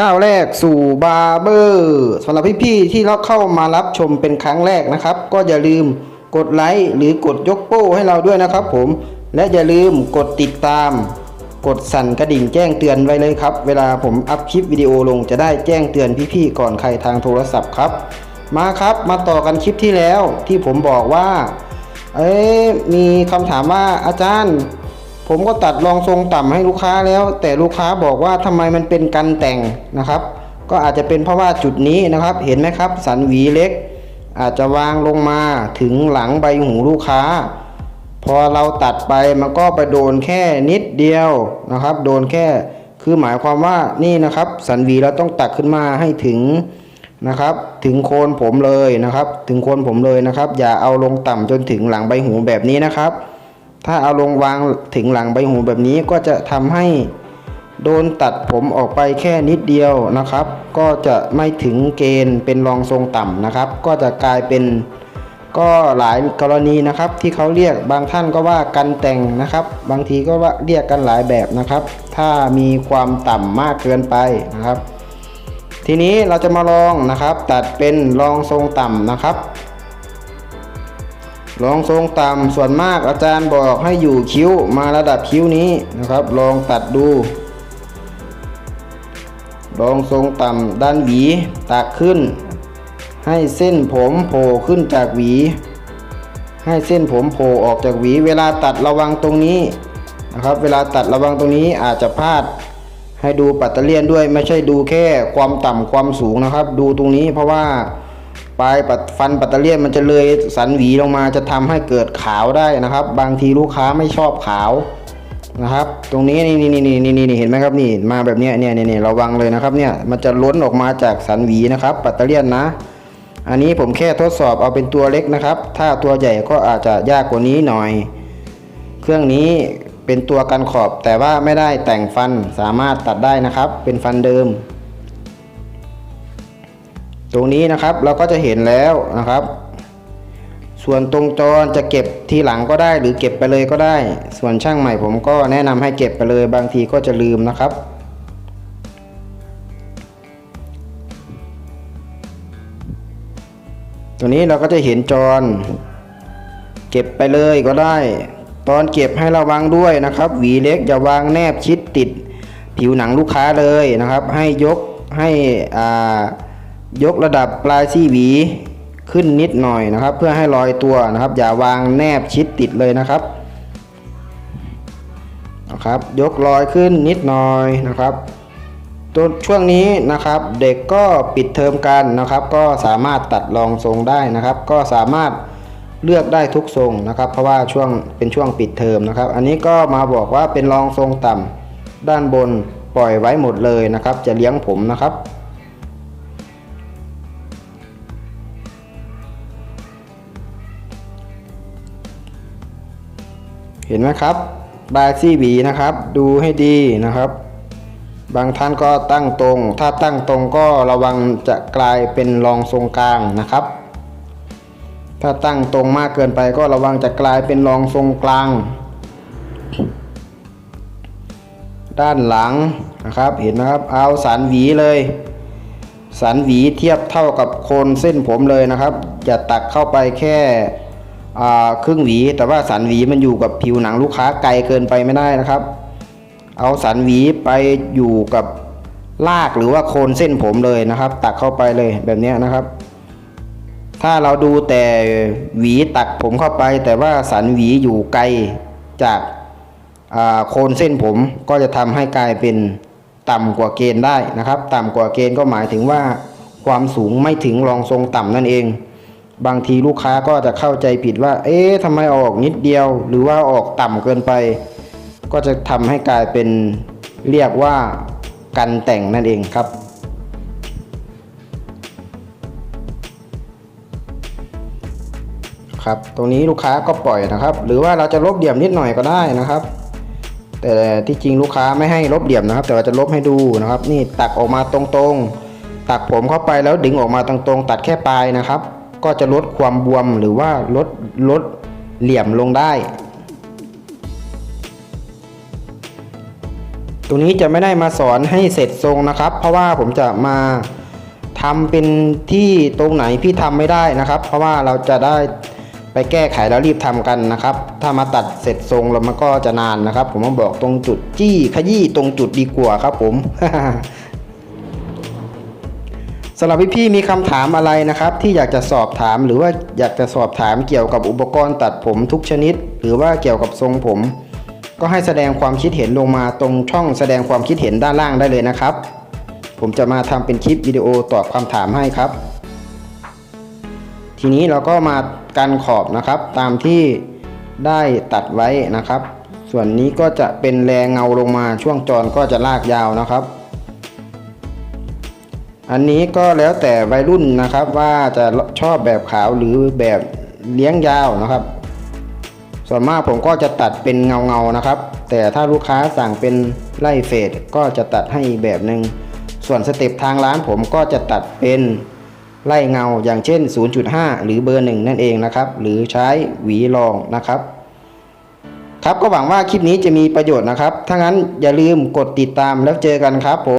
ก้าวแรกสู่บาร์เบอร์สำหรับพี่ๆที่เราเข้ามารับชมเป็นครั้งแรกนะครับ ก็อย่าลืมกดไลค์หรือกดยกโป้ให้เราด้วยนะครับ ผมและอย่าลืมกดติดตาม กดสั่นกระดิ่งแจ้งเตือนไว้เลยครับ เวลาผมอัพคลิปวิดีโอลงจะได้แจ้งเตือนพี่ๆก่อนใครทางโทรศัพท์ครับ มาครับมาต่อกันคลิปที่แล้วที่ผมบอกว่า เอ้ยมีคำถามว่าอาจารย์ ผมก็ตัดรองทรงต่ำให้ลูกค้าแล้ว แต่ลูกค้าบอกว่าทำไมมันเป็นกันแต่งนะครับ ก็อาจจะเป็นเพราะว่าจุดนี้นะครับ เห็นไหมครับ สันหวีเล็ก อาจจะวางลงมาถึงหลังใบหูลูกค้า พอเราตัดไปมันก็ไปโดนแค่นิดเดียวนะครับ โดนแค่คือหมายความว่านี่นะครับ สันหวีเราต้องตัดขึ้นมาให้ถึงนะครับ ถึงโคนผมเลยนะครับ ถึงโคนผมเลยนะครับ อย่าเอาลงต่ำจนถึงหลังใบหูแบบนี้นะครับ ถ้าเอาลงวางถึงหลังใบหูแบบนี้ก็จะทำให้โดนตัดผมออกไปแค่นิดเดียวนะครับ ก็จะไม่ถึงเกณฑ์เป็นรองทรงต่ำนะครับ ก็จะกลายเป็นก็หลายกรณีนะครับ ที่เขาเรียกบางท่านก็ว่ากันแต่งนะครับ บางทีก็ว่าเรียกกันหลายแบบนะครับ ถ้ามีความต่ำมากเกินไปนะครับ ทีนี้เราจะมาลองนะครับ ตัดเป็นรองทรงต่ำนะครับ ลองทรงต่ำส่วนมากอาจารย์บอกให้อยู่คิ้วมาระดับคิ้วนี้นะครับ ลองตัดดูลองทรงต่ำด้านหวีตักขึ้น ให้เส้นผมโผล่ขึ้นจากหวี ให้เส้นผมโผล่ออกจากหวี เวลาตัดระวังตรงนี้นะครับ เวลาตัดระวังตรงนี้อาจจะพลาดให้ดูปัตเตอร์เลียนด้วยไม่ใช่ดูแค่ความต่ำความสูงนะครับ ดูตรงนี้เพราะว่า ปลายปัดฟันปัตเตอร์เลียนมันจะเลยสันหวีลงมาจะทำให้เกิดขาวได้นะครับ บางทีลูกค้าไม่ชอบขาวนะครับ ตรงนี้นี่นี่นี่นี่นี่เห็นไหมครับนี่มาแบบนี้เนี่ยเนี่ยเนี่ยระวังเลยนะครับเนี่ยมันจะล้นออกมาจากสันหวีนะครับปัตเตอร์เลียนนะ อันนี้ผมแค่ทดสอบเอาเป็นตัวเล็กนะครับ ถ้าตัวใหญ่ก็อาจจะยากกว่านี้หน่อย เครื่องนี้เป็นตัวกันขอบแต่ว่าไม่ได้แต่งฟันสามารถตัดได้นะครับ เป็นฟันเดิม ตรงนี้นะครับเราก็จะเห็นแล้วนะครับ ส่วนตรงจรจะเก็บทีหลังก็ได้หรือเก็บไปเลยก็ได้ ส่วนช่างใหม่ผมก็แนะนำให้เก็บไปเลยบางทีก็จะลืมนะครับตัวนี้เราก็จะเห็นจร เก็บไปเลยก็ได้ ตอนเก็บให้ระวังด้วยนะครับ หวีเล็กอย่าวางแนบชิดติด ผิวหนังลูกค้าเลยนะครับ ให้ยกให้อ่า ยกระดับปลายซี่หวีขึ้นนิดหน่อยนะครับ เพื่อให้ลอยตัวนะครับ อย่าวางแนบชิดติดเลยนะครับนะครับ ยกลอยขึ้นนิดหน่อยนะครับตัวช่วงนี้นะครับเด็กก็ปิดเทอมกันนะครับ ก็สามารถตัดรองทรงได้นะครับ ก็สามารถเลือกได้ทุกทรงนะครับ เพราะว่าช่วงเป็นช่วงปิดเทอมนะครับ อันนี้ก็มาบอกว่าเป็นรองทรงต่ำด้านบนปล่อยไว้หมดเลยนะครับ จะเลี้ยงผมนะครับ ห็นไหมครับบายซี่บีนะครับ ดูให้ดีนะครับ บางท่านก็ตั้งตรง ถ้าตั้งตรงก็ระวังจะกลายเป็นรองทรงกลางนะครับ ถ้าตั้งตรงมากเกินไปก็ระวังจะกลายเป็นรองทรงกลาง ด้านหลังนะครับ เห็นไหมครับ เอาสันหวีเลย สันหวีเทียบเท่ากับโคนเส้นผมเลยนะครับ อย่าตักเข้าไปแค่ ครึ่งหวี แต่ว่าสันหวีมันอยู่กับผิวหนังลูกค้าไกลเกินไปไม่ได้นะครับ เอาสันหวีไปอยู่กับลากหรือว่าโคนเส้นผมเลยนะครับ ตักเข้าไปเลยแบบนี้นะครับ ถ้าเราดูแต่หวีตักผมเข้าไป แต่ว่าสันหวีอยู่ไกลจากาโคนเส้นผมก็จะทำให้กลายเป็นต่ำกว่าเกณฑ์ได้นะครับ ต่ำกว่าเกณฑ์ก็หมายถึงว่าความสูงไม่ถึงรองทรงต่ำนั่นเอง บางทีลูกค้าก็จะเข้าใจผิดว่า เอ๊ะทำไมอออกนิดเดียว หรือว่าออกต่ำเกินไป ก็จะทำให้กลายเป็นเรียกว่ากันแต่งนั่นเองครับ ครับ ตรงนี้ลูกค้าก็ปล่อยนะครับ หรือว่าเราจะลบเหลี่ยมนิดหน่อยก็ได้นะครับ แต่ที่จริงลูกค้าไม่ให้ลบเหลี่ยมนะครับ แต่ว่าจะลบให้ดูนะครับ นี่ตักออกมาตรงๆ ตักผมเข้าไปแล้วดึงออกมาตรงๆ ตัดแค่ปลายนะครับ ก็จะลดความบวมหรือว่าลดลดเหลี่ยมลงได้ ตรงนี้จะไม่ได้มาสอนให้เสร็จทรงนะครับ เพราะว่าผมจะมาทำเป็นที่ตรงไหนพี่ทำไม่ได้นะครับ เพราะว่าเราจะได้ไปแก้ไขแล้วรีบทำกันนะครับ ถ้ามาตัดเสร็จทรงแล้วมันก็จะนานนะครับ ผมมาบอกตรงจุดจี้ขยี้ตรงจุดดีกว่าครับผม สำหรับพี่ๆมีคำถามอะไรนะครับ ที่อยากจะสอบถามหรือว่าอยากจะสอบถามเกี่ยวกับอุปกรณ์ตัดผมทุกชนิด หรือว่าเกี่ยวกับทรงผม ก็ให้แสดงความคิดเห็นลงมาตรงช่องแสดงความคิดเห็นด้านล่างได้เลยนะครับ ผมจะมาทำเป็นคลิปวิดีโอตอบคำถามให้ครับ ทีนี้เราก็มากันขอบนะครับ ตามที่ได้ตัดไว้นะครับ ส่วนนี้ก็จะเป็นแรงเงาลงมาช่วงจรก็จะลากยาวนะครับ อันนี้ก็แล้วแต่วัยรุ่นนะครับว่าจะชอบแบบขาวหรือแบบเลี้ยงยาวนะครับ ส่วนมากผมก็จะตัดเป็นเงาเงาๆนะครับ แต่ถ้าลูกค้าสั่งเป็นไล่เฟดก็จะตัดให้อีแบบหนึ่งส่วนสเต็ปทางร้านผมก็จะตัดเป็นไล่เงาอย่างเช่น 0.5 หรือเบอร์หนึ่งนั่นเองนะครับ หรือใช้หวีรองนะครับ ครับก็หวังว่าคลิปนี้จะมีประโยชน์นะครับ ถ้างั้นอย่าลืมกดติดตามแล้วเจอกันครับผม